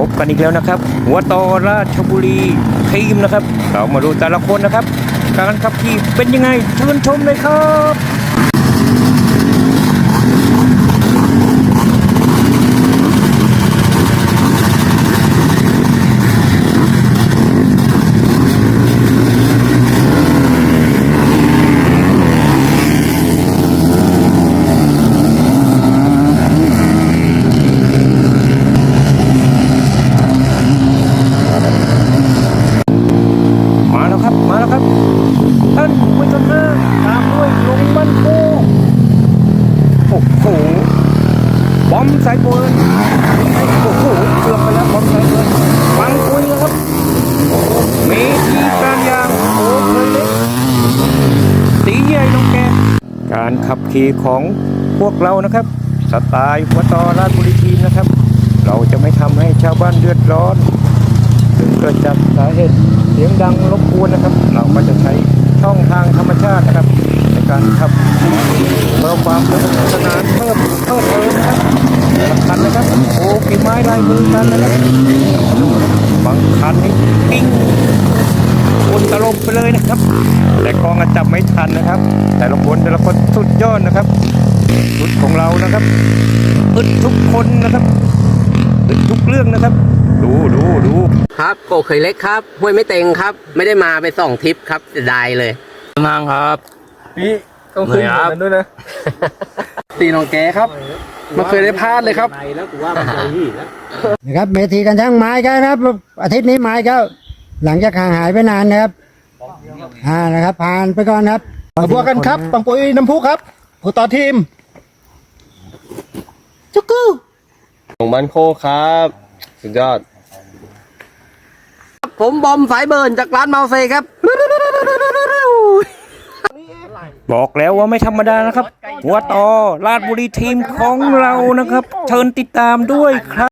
พบกันอีกแล้วนะครับ หัวต่อราชบุรีทีมนะครับ เรามาดูแต่ละคนนะครับ การขับขี่เป็นยังไงเชิญชมเลยครับ มาแล้วครับ มาแล้วครับ ท่านผู้ชมนะตามด้วยลงบันโคโอ้โห บอมสายเบิร์นโอ้โหเกือบไปแล้วบอมสายเบิร์นฟังคุยนะครับเมทีการยางโอ้เคยเล็กตีใหญ่น้องแก การขับขี่ของพวกเรานะครับ สไตล์หัวต่อราชบุรีทีมนะครับ เราจะไม่ทำให้ชาวบ้านเดือดร้อนซึ่งเกิดจากสาเหตุเสียงดังรบกวนนะครับ เราก็จะใช้ช่องทางธรรมชาตินะครับ ในการขับเพิ่มความสนุกสนานเพิ่มเพิ่มเติมนะครับสำคัญนะครับโอ้กีไม้ลายมือกันนะครับางคันนี่ปิ้งคนตลบไป เลยนะครับ แต่กล้องอะจับไม่ทันนะครับ แต่ละคนแต่ละคนสุดยอดนะครับสุดของเรานะครับอึดทุกคนนะครับอึดทุกเรื่องนะครับ ดูดูดูครับโกเคยเล็กครับห้วยไม่เต็งครับ ไม่ได้มาไปสองทริปครับเสียดายเลยนางครับนี่ต้องขึ้นเหนื่อยครับแบบนั้นด้วยนะตีน้องแกครับไม่เคยได้พลาดเลยครับนะครับเมทีกันช่างไม้กันครับ อาทิตย์นี้ไม้ก็หลังจากห่างหายไปนานนะครับ อ่านะครับ ผ่านไปก่อนครับมาบวกกันครับปังปุยน้ำพุครับผู้ต่อทีมจุกกูของบ้านโคกครับ สุดยอด ผมบอมสายเบิร์นจากร้านเมาเซครับ บอกแล้วว่าไม่ธรรมดานะครับ หัวต่อราชบุรีทีมของเรานะครับ เชิญติดตามด้วยครับ